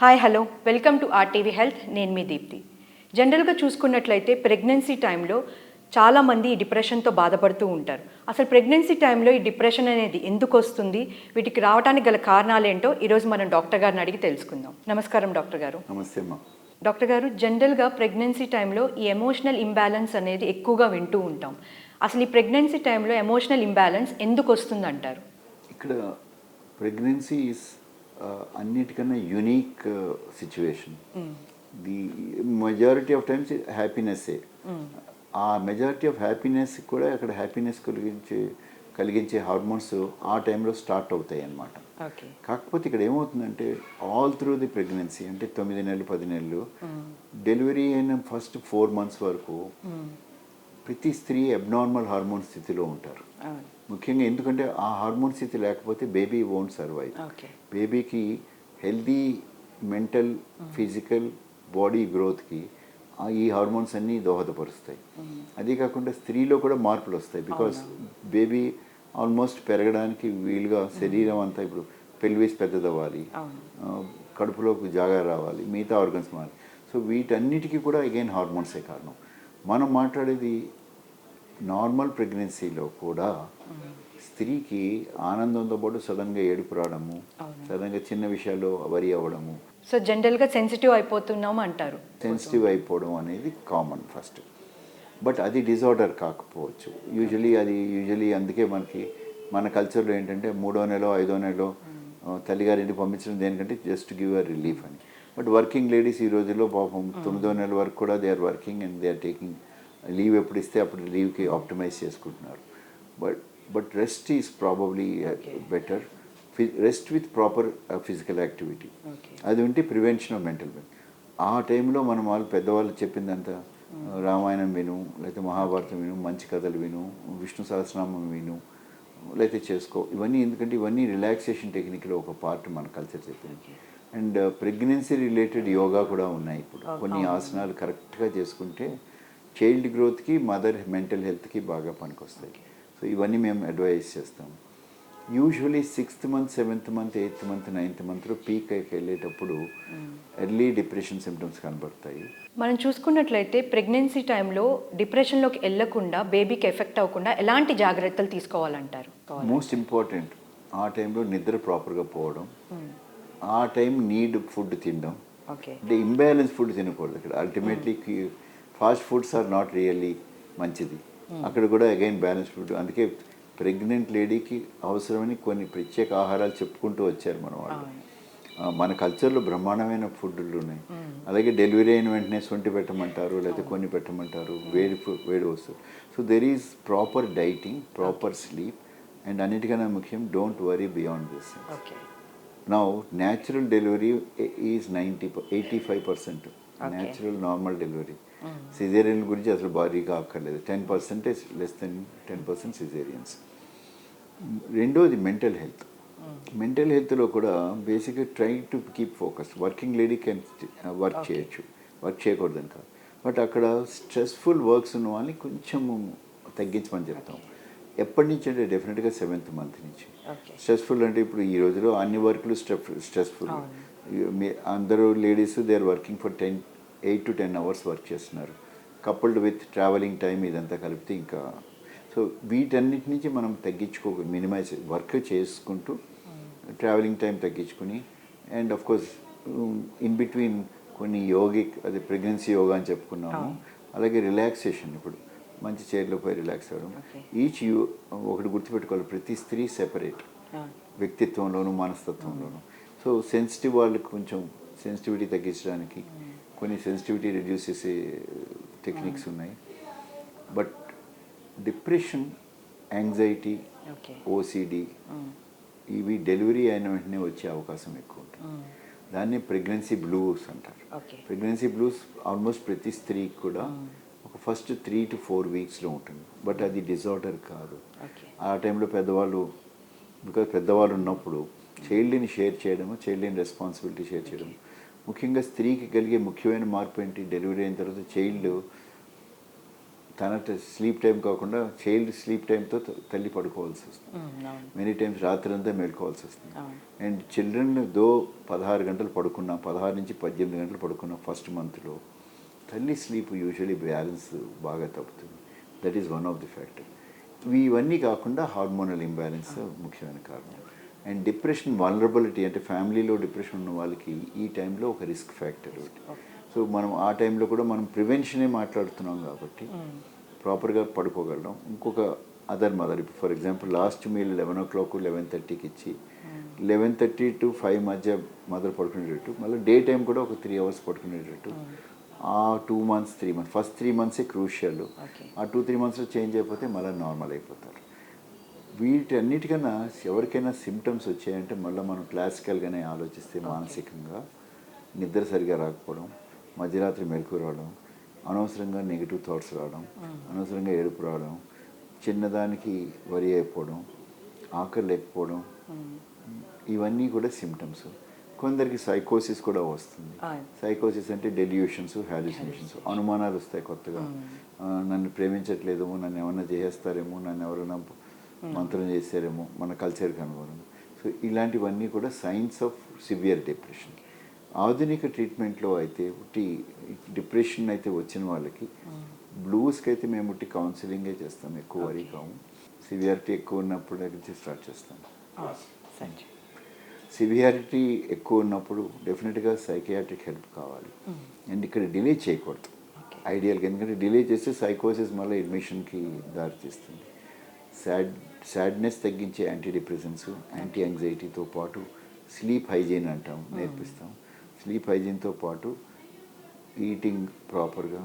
Hi hello welcome to RTV health నేను మీ దీప్తి. జనరల్గా చూసుకున్నట్లయితే ప్రెగ్నెన్సీ టైంలో చాలామంది ఈ డిప్రెషన్తో బాధపడుతూ ఉంటారు. అసలు ప్రెగ్నెన్సీ టైంలో ఈ డిప్రెషన్ అనేది ఎందుకు వస్తుంది? వీటికి రావడానికి గల కారణాలేంటో ఈరోజు మనం డాక్టర్ గారిని అడిగి తెలుసుకుందాం. నమస్కారం డాక్టర్ గారు. నమస్తే అమ్మా. డాక్టర్ గారు జనరల్గా ప్రెగ్నెన్సీ టైంలో ఈ ఎమోషనల్ ఇంబ్యాలెన్స్ అనేది ఎక్కువగా వింటూ ఉంటాం. అసలు ఈ ప్రెగ్నెన్సీ టైంలో ఎమోషనల్ ఇంబ్యాలెన్స్ ఎందుకు వస్తుంది అంటారు ఇక్కడ ప్రెగ్నెన్సీ ఈస్ అన్నిటికన్నా unique situation the majority of times హ్యాపీనెస్సే ఆ మెజారిటీ ఆఫ్ హ్యాపీనెస్ కూడా అక్కడ హ్యాపీనెస్ కలిగించే కలిగించే హార్మోన్స్ ఆ టైంలో స్టార్ట్ అవుతాయి అన్నమాట. కాకపోతే ఇక్కడ ఏమవుతుందంటే ఆల్ త్రూ ది ప్రెగ్నెన్సీ అంటే తొమ్మిది నెలలు పది నెలలు డెలివరీ అయిన ఫస్ట్ ఫోర్ మంత్స్ వరకు ప్రతి స్త్రీ అబ్నార్మల్ హార్మోన్ స్థితిలో ఉంటారు. ముఖ్యంగా ఎందుకంటే ఆ హార్మోన్ స్థితి లేకపోతే బేబీ వోంట్ సర్వైవ్ బేబీకి హెల్దీ మెంటల్ ఫిజికల్ బాడీ గ్రోత్కి ఈ హార్మోన్స్ అన్నీ దోహదపరుస్తాయి. అదే కాకుండా స్త్రీలో కూడా మార్పులు వస్తాయి బికాస్ బేబీ ఆల్మోస్ట్ పెరగడానికి వీలుగా శరీరం అంతా ఇప్పుడు పెల్విస్ పెద్దదవ్వాలి. కడుపులోకి జాగా రావాలి. మిగతా ఆర్గన్స్ మారి. సో వీటన్నిటికీ కూడా అగైన్ హార్మోన్సే కారణం. మనం మాట్లాడేది నార్మల్ ప్రెగ్నెన్సీలో కూడా స్త్రీకి ఆనందంతో పాటు సడన్గా ఏడుపు రావడము. సడన్గా చిన్న విషయాల్లో వరి అవ్వడము. సో జనరల్గా సెన్సిటివ్ అయిపోతున్నాం అంటారు. సెన్సిటివ్ అయిపోవడం అనేది కామన్ ఫస్ట్. బట్ అది డిజార్డర్ కాకపోవచ్చు. యూజువలీ అది యూజువలీ అందుకే మనకి మన కల్చర్లో ఏంటంటే మూడో నెల ఐదో నెలలో ఆ, తల్లిగారింటికి పంపించడం దేనికంటే జస్ట్ గివ్ అ రిలీఫ్ అని. బట్ వర్కింగ్ లేడీస్ ఈ రోజుల్లో పాపం తొమ్మిదో నెల వరకు కూడా they are working and they are taking leave ఎప్పుడు ఇస్తే అప్పుడు లీవ్కి ఆప్టిమైజ్ చేసుకుంటున్నారు. But but rest is probably. Better. Rest with proper physical activity. అది ఉంటే ప్రివెన్షన్ ఆఫ్ మెంటల్ హెల్త్. ఆ టైంలో మనం వాళ్ళు పెద్దవాళ్ళు చెప్పిందంతా రామాయణం విను లేకపోతే మహాభారతం విను మంచి కథలు విను విష్ణు సహస్రనామం విను లేకపోతే చేసుకో. ఇవన్నీ ఎందుకంటే ఇవన్నీ రిలాక్సేషన్ టెక్నిక్లో ఒక పార్ట్ మన కల్చర్ చెప్పింది. అండ్ ప్రెగ్నెన్సీ రిలేటెడ్ యోగా కూడా ఉన్నాయి ఇప్పుడు. కొన్ని. ఆసనాలు కరెక్ట్గా చేసుకుంటే చైల్డ్ గ్రోత్కి మదర్ మెంటల్ హెల్త్కి బాగా పనికొస్తాయి. సో ఇవన్నీ మేము అడ్వైస్ చేస్తాం. Usually sixth month seventh month eighth month ninth మంత్లో పీక్ వెళ్ళేటప్పుడు ఎర్లీ డిప్రెషన్ సిమ్టమ్స్ కనబడతాయి. మనం చూసుకున్నట్లయితే ప్రెగ్నెన్సీ టైంలో డిప్రెషన్లోకి వెళ్ళకుండా బేబీకి ఎఫెక్ట్ అవ్వకుండా ఎలాంటి జాగ్రత్తలు తీసుకోవాలంటారు మోస్ట్ ఇంపార్టెంట్ ఆ టైంలో నిద్ర ప్రాపర్గా పోవడం. ఆ టైం నీడ్ ఫుడ్ తినడం. ఓకే. అంటే ఇంబ్యాలెన్స్ ఫుడ్ తినకూడదు ఇక్కడ. Ultimately fast foods are not really మంచిది. అక్కడ కూడా అగైన్ బ్యాలెన్స్ ఫుడ్. అందుకే ప్రెగ్నెంట్ లేడీకి అవసరమని కొన్ని ప్రత్యేక ఆహారాలు చెప్పుకుంటూ వచ్చారు మన వాళ్ళు. మన కల్చర్లో బ్రహ్మాండమైన ఫుడ్లు ఉన్నాయి. అలాగే డెలివరీ అయిన వెంటనే సొంటి పెట్టమంటారు లేకపోతే కొన్ని పెట్టమంటారు వేడి ఫు- వేడి వస్తుంది so there is proper dieting proper sleep and అన్నిటికన్నా ముఖ్యం don't worry beyond this okay now natural delivery is ninety eighty five percent natural normal delivery caesarean గురించి అసలు భారీగా అక్కర్లేదు. Ten percentage less than ten percent caesareans రెండోది mental health mental హెల్త్లో కూడా బేసిక్గా try to keep focus working lady can work చేయొచ్చు. Work చేయకూడదని కాదు. బట్ అక్కడ స్ట్రెస్ఫుల్ వర్క్స్ ఉన్న వాళ్ళని కొంచెం తగ్గించమని చెప్తాం. ఎప్పటి నుంచి అంటే డెఫినెట్గా సెవెంత్ మంత్ నుంచి. స్ట్రెస్ఫుల్ అంటే ఇప్పుడు ఈ రోజులో అన్ని వర్క్లు స్ట్రెస్ స్ట్రెస్ఫుల్ అందరూ ladies they are working for ten eight to ten hours work చేస్తున్నారు. కపుల్డ్ విత్ ట్రావెలింగ్ టైం ఇదంతా కలిపితే ఇంకా సో వీటన్నిటి నుంచి మనం తగ్గించుకో మినిమైజ్ వర్క్ చేసుకుంటూ ట్రావెలింగ్ టైం తగ్గించుకుని and of course in between కొన్ని యోగిక్ అది ప్రెగ్నెన్సీ యోగా అని చెప్పుకున్నాము. అలాగే రిలాక్సేషన్ ఇప్పుడు మంచి చైర్లో పోయి రిలాక్స్ అవ్వడం. ఈచ్ యూ ఒకటి గుర్తుపెట్టుకోవాలి ప్రతి స్త్రీ సెపరేట్ వ్యక్తిత్వంలోను మనస్తత్వంలోను. సో సెన్సిటివ్ వాళ్ళకి కొంచెం సెన్సిటివిటీ తగ్గించడానికి కొన్ని సెన్సిటివిటీ రిడ్యూస్ చేసే టెక్నిక్స్ ఉన్నాయి. బట్ డిప్రెషన్ యాంగ్జైటీ ఓసిడి ఇవి డెలివరీ అయిన వెంటనే వచ్చే అవకాశం ఎక్కువ ఉంటుంది. దాన్ని ప్రెగ్నెన్సీ బ్లూస్ అంటారు. ప్రెగ్నెన్సీ బ్లూస్ ఆల్మోస్ట్ ప్రతి స్త్రీకి కూడా ఒక ఫస్ట్ త్రీ టు ఫోర్ వీక్స్లో ఉంటుంది. బట్ అది డిజార్డర్ కాదు. ఆ టైంలో పెద్దవాళ్ళు బికాజ్ పెద్దవాళ్ళు ఉన్నప్పుడు చైల్డ్ని షేర్ చేయడము చైల్డ్ని రెస్పాన్సిబిలిటీ షేర్ చేయడం ముఖ్యంగా స్త్రీకి కలిగే ముఖ్యమైన మార్పు ఏంటి? డెలివరీ అయిన తర్వాత చైల్డ్ తన స్లీప్ టైం కాకుండా చైల్డ్ స్లీప్ టైంతో తల్లి పడుకోవాల్సి వస్తుంది. మెనీ టైమ్స్ రాత్రి అంతా మేల్కోవాల్సి వస్తుంది. అండ్ చిల్డ్రన్ దో పదహారు గంటలు పడుకున్నా పదహారు నుంచి పద్దెనిమిది గంటలు పడుకున్న ఫస్ట్ మంత్లో తల్లి స్లీప్ యూజువలీ బ్యాలెన్స్ బాగా తప్పుతుంది. That is one of the factor. ఇవన్నీ కాకుండా హార్మోనల్ ఇంబ్యాలెన్స్ ముఖ్యమైన కారణం. అండ్ డిప్రెషన్ వలరబిలిటీ అంటే ఫ్యామిలీలో డిప్రెషన్ ఉన్న వాళ్ళకి ఈ టైంలో ఒక రిస్క్ ఫ్యాక్టర్ ఒకటి. సో మనం ఆ టైంలో కూడా మనం ప్రివెన్షనే మాట్లాడుతున్నాం కాబట్టి ప్రాపర్గా పడుకోగలడం. ఇంకొక అదర్ మదర్ ఇప్పుడు for example last meal eleven o'clock eleven థర్టీకి ఇచ్చి లెవెన్ థర్టీ టు ఫైవ్ మధ్య మదర్ పడుకునేటట్టు మళ్ళీ డే టైం కూడా ఒక త్రీ అవర్స్ పడుకునేటట్టు ఆ two months three months first three మంత్సే crucial. ఆ టూ త్రీ మంత్స్లో చేంజ్ అయిపోతే మళ్ళీ నార్మల్ అయిపోతారు. వీటన్నిటికన్నా ఎవరికైనా సిమ్టమ్స్ వచ్చాయంటే మళ్ళీ మనం క్లాసికల్గానే ఆలోచిస్తే మానసికంగా నిద్ర సరిగా రాకపోవడం మధ్యరాత్రి మెలకు రావడం అనవసరంగా నెగిటివ్ థాట్స్ రావడం అనవసరంగా ఏడుపు రావడం చిన్నదానికి వరి అయిపోవడం ఆకలి లేకపోవడం ఇవన్నీ కూడా సిమ్టమ్స్ కొందరికి సైకోసిస్ కూడా వస్తుంది. సైకోసిస్ అంటే డెల్యూషన్స్ హాలిసినేషన్స్ అనుమానాలు వస్తాయి కొత్తగా. ఆ, నన్ను ప్రేమించట్లేదేమో నన్ను ఏమన్నా చేసేస్తారేమో నన్ను ఎవరైనా మంత్రం చేస్తారేమో మన కల్చర్కి అనుగుణంగా. సో ఇలాంటివన్నీ కూడా సైన్స్ ఆఫ్ సివియర్ డిప్రెషన్ ఆధునిక ట్రీట్మెంట్లో అయితే ఉట్టి డిప్రెషన్ అయితే వచ్చిన వాళ్ళకి బ్లూస్కి అయితే మేము ఉట్టి కౌన్సిలింగే చేస్తాం ఎక్కువ వరీ కాము. సివియారిటీ ఎక్కువ ఉన్నప్పుడు నుంచి స్టార్ట్ చేస్తాం. సివియారిటీ ఎక్కువ ఉన్నప్పుడు డెఫినెట్గా సైకియాట్రిక్ హెల్ప్ కావాలి. అండ్ ఇక్కడ డిలే చేయకూడదు. ఐడియల్గా ఎందుకంటే డిలే చేస్తే సైకోసిస్ మళ్ళీ అడ్మిషన్కి దారితీస్తుంది. సాడ్ సాడ్నెస్ తగ్గించే యాంటీ డిప్రెషన్స్ యాంటీ యాంగ్జైటీతో పాటు స్లీప్ హైజీన్ అంటాం నేర్పిస్తాం. స్లీప్ హైజీన్తో పాటు ఈటింగ్ ప్రాపర్గా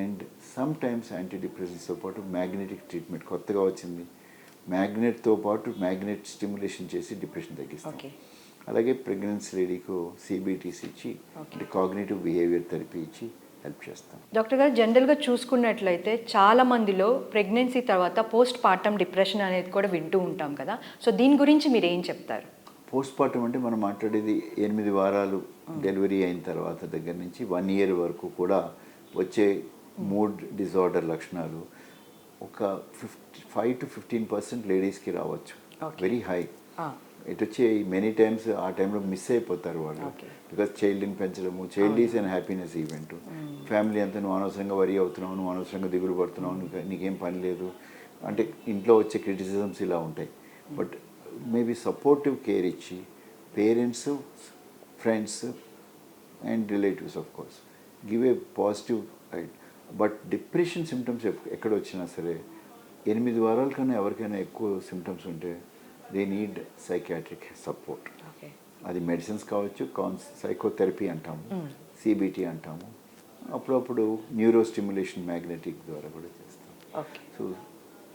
అండ్ సమ్ టైమ్స్ యాంటీ డిప్రెషన్స్తో పాటు మ్యాగ్నెటిక్ ట్రీట్మెంట్ కొత్తగా వచ్చింది. మ్యాగ్నెట్తో పాటు మ్యాగ్నెట్ స్టిమ్యులేషన్ చేసి డిప్రెషన్ తగ్గిస్తాం. అలాగే ప్రెగ్నెన్సీ లేడీకు సిబిటీస్ ఇచ్చి అంటే కాగ్నేటివ్ బిహేవియర్ థెరపీ ఇచ్చి హెల్ప్ చేస్తాం. డాక్టర్ గారు జనరల్గా చూసుకున్నట్లయితే చాలా మందిలో ప్రెగ్నెన్సీ తర్వాత పోస్ట్ పార్టమ్ డిప్రెషన్ అనేది కూడా వింటూ ఉంటాం కదా. సో దీని గురించి మీరు ఏం చెప్తారు? పోస్ట్ పార్టం అంటే మనం మాట్లాడేది ఎనిమిది వారాలు డెలివరీ అయిన తర్వాత దగ్గర నుంచి వన్ ఇయర్ వరకు కూడా వచ్చే మూడ్ డిజార్డర్ లక్షణాలు. ఒక fifty five to fifteen percent లేడీస్కి రావచ్చు. Very high. ఇటు వచ్చి మెనీ టైమ్స్ ఆ టైంలో మిస్ అయిపోతారు వాళ్ళు. బికాస్ చైల్డ్ని పెంచడము child is and happiness event family అంతా నువ్వు అనవసరంగా వరి అవుతున్నావు నువ్వు అనవసరంగా దిగులు పడుతున్నావు నీకు నీకేం పని లేదు. అంటే ఇంట్లో వచ్చే క్రిటిసిజమ్స్ ఇలా ఉంటాయి. బట్ మేబీ సపోర్టివ్ కేర్ ఇచ్చి parents friends and relatives of course give a positive but depression symptoms ఎక్కడ వచ్చినా సరే ఎనిమిది వారాల కన్నా ఎవరికైనా ఎక్కువ సిమ్టమ్స్ ఉంటే దే నీడ్ సైకాట్రిక్ సపోర్ట్ అది మెడిసిన్స్ కావచ్చు కాన్స్ సైకోథెరపీ అంటాము సిబిటి అంటాము. అప్పుడప్పుడు న్యూరో స్టిమ్యులేషన్ మ్యాగ్నెటిక్ ద్వారా కూడా చేస్తాం సో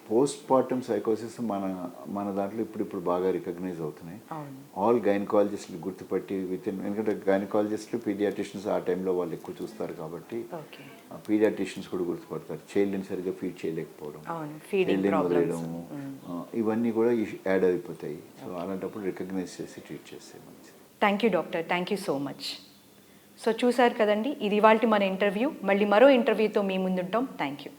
పోస్ట్ పార్టమ్ సైకోసిస్ మన మన దాంట్లో ఇప్పుడు ఇప్పుడు బాగా రికగ్నైజ్ అవుతున్నాయి. ఆల్ గైనకాలజిస్టులు గుర్తుపట్టి విత్ ఇన్ ఎందుకంటే గైనకాలజిస్టులు పీడియాట్రిషియన్స్ ఆ టైంలో వాళ్ళు ఎక్కువ చూస్తారు కాబట్టి ఓకే. పీడియాట్రిషియన్స్ కూడా గుర్తుపడతారు. చైల్డ్ని సరిగ్గా ఫీడ్ చేయలేకపోవడం చైల్డ్ని వదిలేయడము ఆ, ఇవన్నీ కూడా యాడ్ అయిపోతాయి. సో అలాంటప్పుడు రికగ్నైజ్ చేసి ట్రీట్ చేస్తే మంచిది. Thank you doctor thank you so much so చూసారు కదండి ఇది ఇవాళ మన ఇంటర్వ్యూ మళ్ళీ మరో ఇంటర్వ్యూతో మీ ముందుంటాం. Thank you